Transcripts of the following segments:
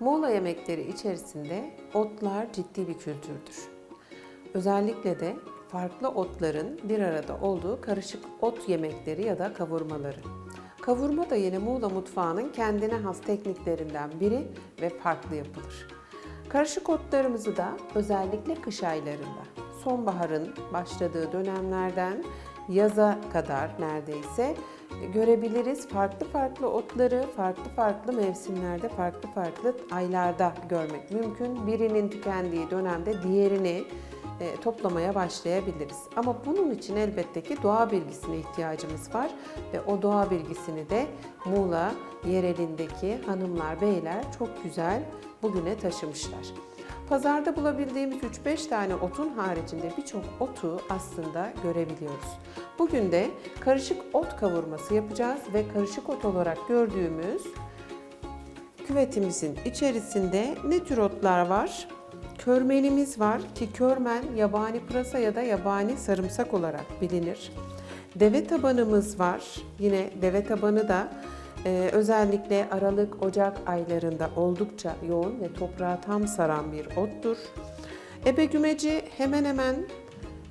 Muğla yemekleri içerisinde otlar ciddi bir kültürdür. Özellikle de farklı otların bir arada olduğu karışık ot yemekleri ya da kavurmaları. Kavurma da yine Muğla mutfağının kendine has tekniklerinden biri ve farklı yapılır. Karışık otlarımızı da özellikle kış aylarında, sonbaharın başladığı dönemlerden yaza kadar neredeyse görebiliriz. Farklı farklı otları farklı farklı mevsimlerde, farklı farklı aylarda görmek mümkün. Birinin tükendiği dönemde diğerini e, toplamaya başlayabiliriz. Ama bunun için elbette ki doğa bilgisine ihtiyacımız var ve o doğa bilgisini de Muğla yerelindeki hanımlar, beyler çok güzel bugüne taşımışlar. Pazarda bulabildiğimiz 3-5 tane otun haricinde birçok otu aslında görebiliyoruz. Bugün de karışık ot kavurması yapacağız ve karışık ot olarak gördüğümüz küvetimizin içerisinde ne tür otlar var? Körmenimiz var ki körmen yabani pırasa ya da yabani sarımsak olarak bilinir. Deve tabanımız var. Yine deve tabanı da e, özellikle Aralık, Ocak aylarında oldukça yoğun ve toprağı tam saran bir ottur. Ebe gümeci hemen hemen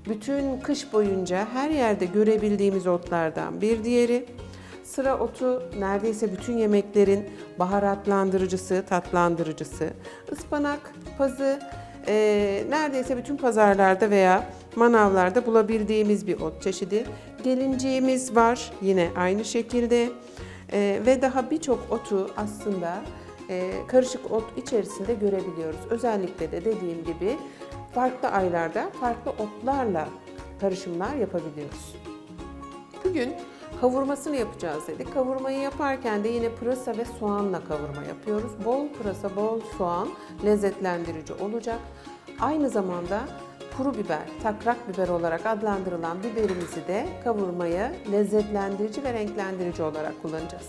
bütün kış boyunca her yerde görebildiğimiz otlardan bir diğeri. Sıra otu neredeyse bütün yemeklerin baharatlandırıcısı, tatlandırıcısı. Ispanak, pazı e, neredeyse bütün pazarlarda veya manavlarda bulabildiğimiz bir ot çeşidi. Gelinciğimiz var yine aynı şekilde E, ve daha birçok otu aslında e, karışık ot içerisinde görebiliyoruz. Özellikle de dediğim gibi farklı aylarda farklı otlarla karışımlar yapabiliyoruz. Bugün kavurmasını yapacağız dedik. Kavurmayı yaparken de yine pırasa ve soğanla kavurma yapıyoruz. Bol pırasa, bol soğan lezzetlendirici olacak. Aynı zamanda kuru biber, takrak biber olarak adlandırılan biberimizi de kavurmaya lezzetlendirici ve renklendirici olarak kullanacağız.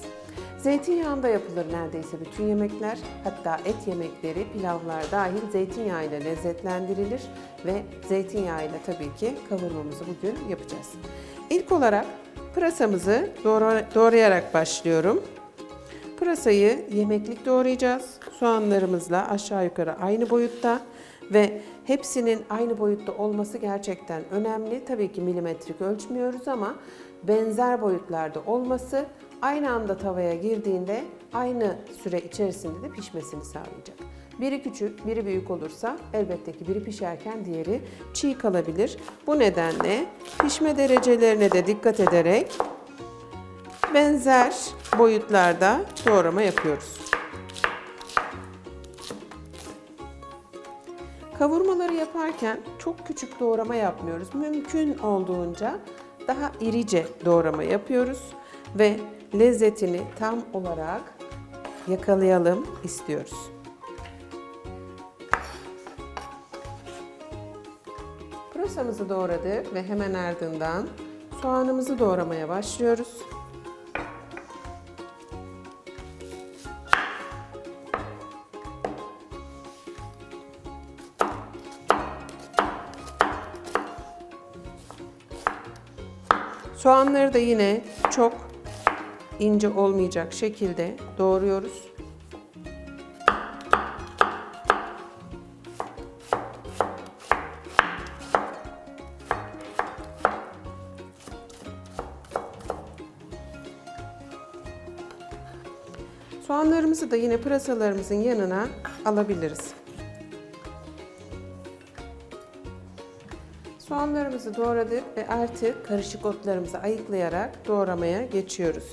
Zeytinyağında yapılır neredeyse bütün yemekler. Hatta et yemekleri, pilavlar dahil zeytinyağıyla lezzetlendirilir ve zeytinyağıyla tabii ki kavurmamızı bugün yapacağız. İlk olarak pırasamızı doğra- doğrayarak başlıyorum. Pırasayı yemeklik doğrayacağız. Soğanlarımızla aşağı yukarı aynı boyutta ve hepsinin aynı boyutta olması gerçekten önemli. Tabii ki milimetrik ölçmüyoruz ama benzer boyutlarda olması aynı anda tavaya girdiğinde aynı süre içerisinde de pişmesini sağlayacak. Biri küçük, biri büyük olursa elbette ki biri pişerken diğeri çiğ kalabilir. Bu nedenle pişme derecelerine de dikkat ederek benzer boyutlarda doğrama yapıyoruz. Kavurmaları yaparken çok küçük doğrama yapmıyoruz. Mümkün olduğunca daha irice doğrama yapıyoruz ve lezzetini tam olarak yakalayalım istiyoruz. Pırasamızı doğradık ve hemen ardından soğanımızı doğramaya başlıyoruz. Soğanları da yine çok ince olmayacak şekilde doğruyoruz. Soğanlarımızı da yine pırasalarımızın yanına alabiliriz. Soğanlarımızı doğradık ve artık karışık otlarımızı ayıklayarak doğramaya geçiyoruz.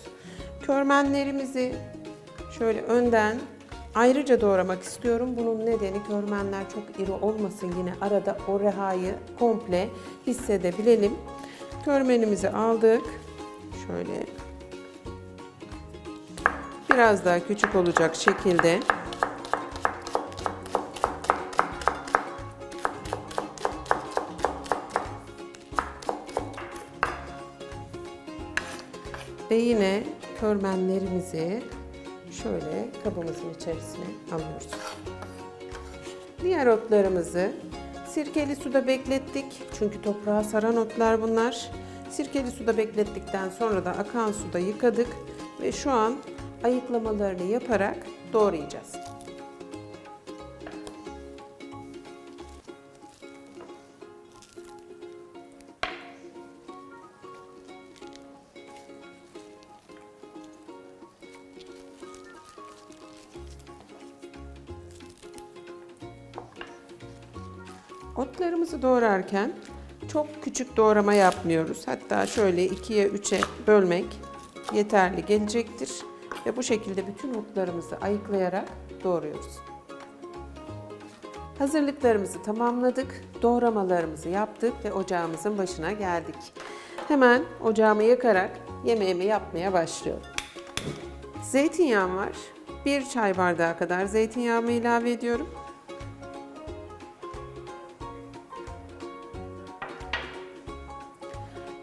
Körmenlerimizi şöyle önden ayrıca doğramak istiyorum. Bunun nedeni körmenler çok iri olmasın yine arada o rehayı komple hissedebilelim. Körmenimizi aldık. Şöyle biraz daha küçük olacak şekilde Ve yine körmenlerimizi şöyle kabımızın içerisine alıyoruz. Diğer otlarımızı sirkeli suda beklettik. Çünkü toprağa saran otlar bunlar. Sirkeli suda beklettikten sonra da akan suda yıkadık ve şu an ayıklamalarını yaparak doğrayacağız. Otlarımızı doğrarken çok küçük doğrama yapmıyoruz. Hatta şöyle ikiye üçe bölmek yeterli gelecektir. Ve bu şekilde bütün otlarımızı ayıklayarak doğruyoruz. Hazırlıklarımızı tamamladık. Doğramalarımızı yaptık ve ocağımızın başına geldik. Hemen ocağımı yakarak yemeğimi yapmaya başlıyorum. Zeytinyağım var. Bir çay bardağı kadar zeytinyağımı ilave ediyorum.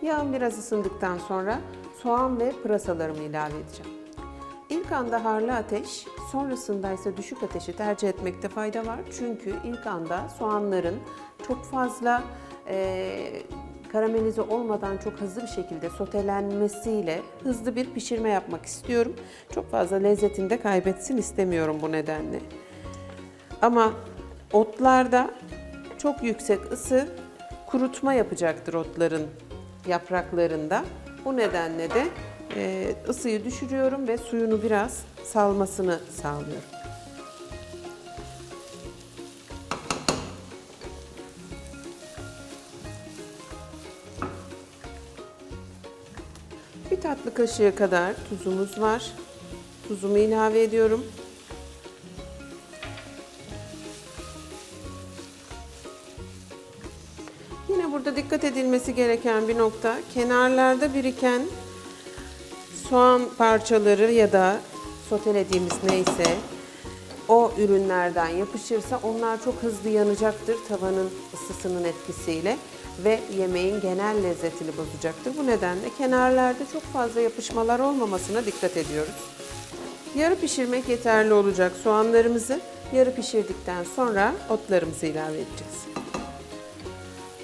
Yağım biraz ısındıktan sonra soğan ve pırasalarımı ilave edeceğim. İlk anda harlı ateş, sonrasında ise düşük ateşi tercih etmekte fayda var. Çünkü ilk anda soğanların çok fazla e, karamelize olmadan çok hızlı bir şekilde sotelenmesiyle hızlı bir pişirme yapmak istiyorum. Çok fazla lezzetini de kaybetsin istemiyorum bu nedenle. Ama otlarda çok yüksek ısı kurutma yapacaktır otların yapraklarında. Bu nedenle de e, ısıyı düşürüyorum ve suyunu biraz salmasını sağlıyorum. Bir tatlı kaşığı kadar tuzumuz var. Tuzumu ilave ediyorum. Burada dikkat edilmesi gereken bir nokta kenarlarda biriken soğan parçaları ya da sotelediğimiz neyse o ürünlerden yapışırsa onlar çok hızlı yanacaktır tavanın ısısının etkisiyle ve yemeğin genel lezzetini bozacaktır. Bu nedenle kenarlarda çok fazla yapışmalar olmamasına dikkat ediyoruz. Yarı pişirmek yeterli olacak soğanlarımızı. Yarı pişirdikten sonra otlarımızı ilave edeceğiz.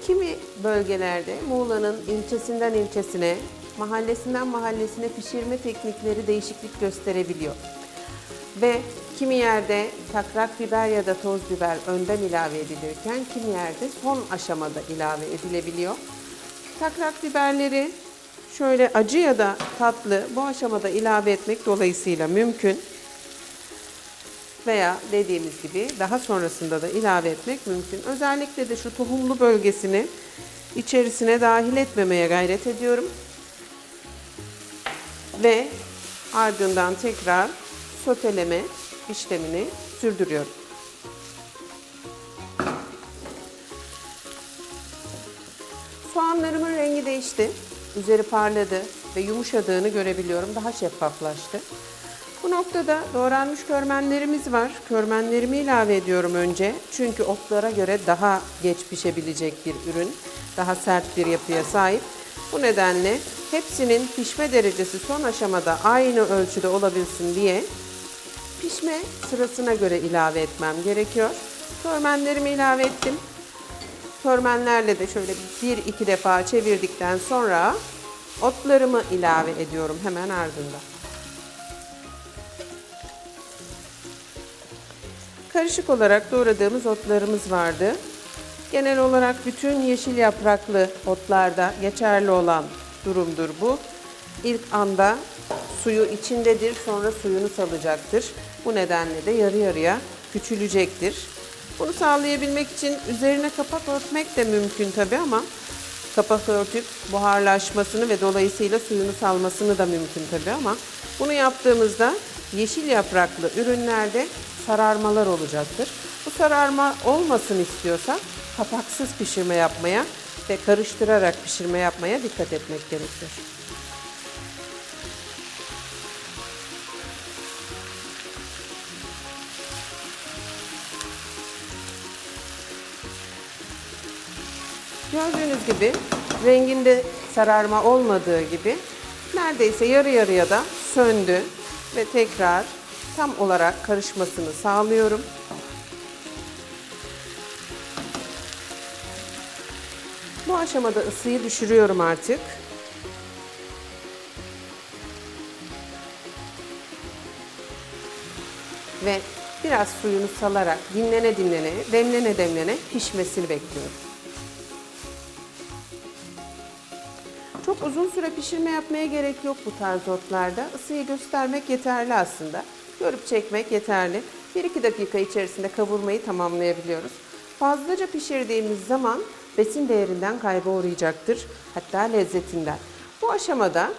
Kimi bölgelerde Muğla'nın ilçesinden ilçesine, mahallesinden mahallesine pişirme teknikleri değişiklik gösterebiliyor. Ve kimi yerde takrak biber ya da toz biber önden ilave edilirken kimi yerde son aşamada ilave edilebiliyor. Takrak biberleri şöyle acı ya da tatlı bu aşamada ilave etmek dolayısıyla mümkün. Veya dediğimiz gibi daha sonrasında da ilave etmek mümkün. Özellikle de şu tohumlu bölgesini içerisine dahil etmemeye gayret ediyorum. Ve ardından tekrar soteleme işlemini sürdürüyorum. Soğanlarımın rengi değişti. Üzeri parladı ve yumuşadığını görebiliyorum. Daha şeffaflaştı. Bu noktada doğranmış körmenlerimiz var. Körmenlerimi ilave ediyorum önce. Çünkü otlara göre daha geç pişebilecek bir ürün. Daha sert bir yapıya sahip. Bu nedenle hepsinin pişme derecesi son aşamada aynı ölçüde olabilsin diye pişme sırasına göre ilave etmem gerekiyor. Körmenlerimi ilave ettim. Körmenlerle de şöyle bir iki defa çevirdikten sonra otlarımı ilave ediyorum hemen ardından. Karışık olarak doğradığımız otlarımız vardı. Genel olarak bütün yeşil yapraklı otlarda geçerli olan durumdur bu. İlk anda suyu içindedir, sonra suyunu salacaktır. Bu nedenle de yarı yarıya küçülecektir. Bunu sağlayabilmek için üzerine kapak örtmek de mümkün tabi ama kapak örtüp buharlaşmasını ve dolayısıyla suyunu salmasını da mümkün tabi ama bunu yaptığımızda yeşil yapraklı ürünlerde sararmalar olacaktır. Bu sararma olmasın istiyorsak kapaksız pişirme yapmaya ve karıştırarak pişirme yapmaya dikkat etmek gerekiyor. Gördüğünüz gibi renginde sararma olmadığı gibi neredeyse yarı yarıya da söndü ve tekrar tam olarak karışmasını sağlıyorum. Bu aşamada ısıyı düşürüyorum artık. Ve biraz suyunu salarak dinlene dinlene, demlene demlene pişmesini bekliyorum. Uzun süre pişirme yapmaya gerek yok bu tarz otlarda. Isıyı göstermek yeterli aslında. Görüp çekmek yeterli. 1-2 dakika içerisinde kavurmayı tamamlayabiliyoruz. Fazlaca pişirdiğimiz zaman besin değerinden kayba uğrayacaktır. Hatta lezzetinden. Bu aşamada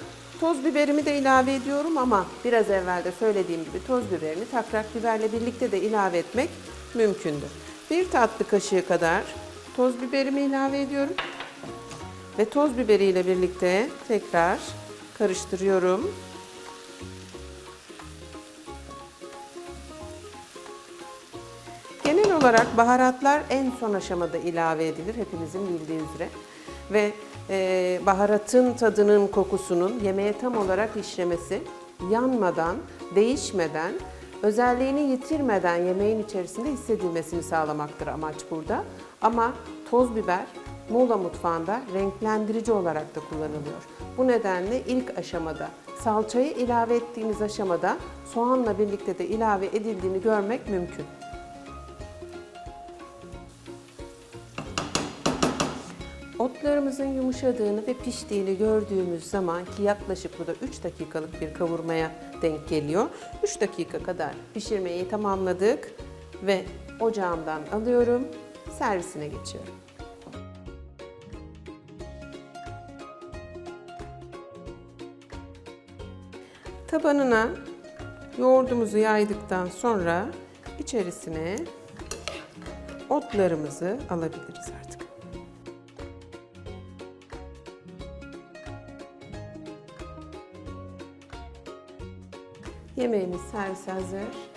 toz biberimi de ilave ediyorum ama biraz evvel de söylediğim gibi toz biberini takrak biberle birlikte de ilave etmek mümkündür. Bir tatlı kaşığı kadar toz biberimi ilave ediyorum. Ve toz biberiyle birlikte tekrar karıştırıyorum. Genel olarak baharatlar en son aşamada ilave edilir hepinizin bildiği üzere. Ve e, baharatın tadının kokusunun yemeğe tam olarak işlemesi, yanmadan, değişmeden, özelliğini yitirmeden yemeğin içerisinde hissedilmesini sağlamaktır amaç burada. Ama toz biber Muğla mutfağında renklendirici olarak da kullanılıyor. Bu nedenle ilk aşamada salçayı ilave ettiğimiz aşamada soğanla birlikte de ilave edildiğini görmek mümkün. Otlarımızın yumuşadığını ve piştiğini gördüğümüz zaman ki yaklaşık bu da 3 dakikalık bir kavurmaya denk geliyor. 3 dakika kadar pişirmeyi tamamladık ve ocağımdan alıyorum, servisine geçiyorum. Tabanına yoğurdumuzu yaydıktan sonra içerisine otlarımızı alabiliriz artık. Yemeğimiz servis hazır.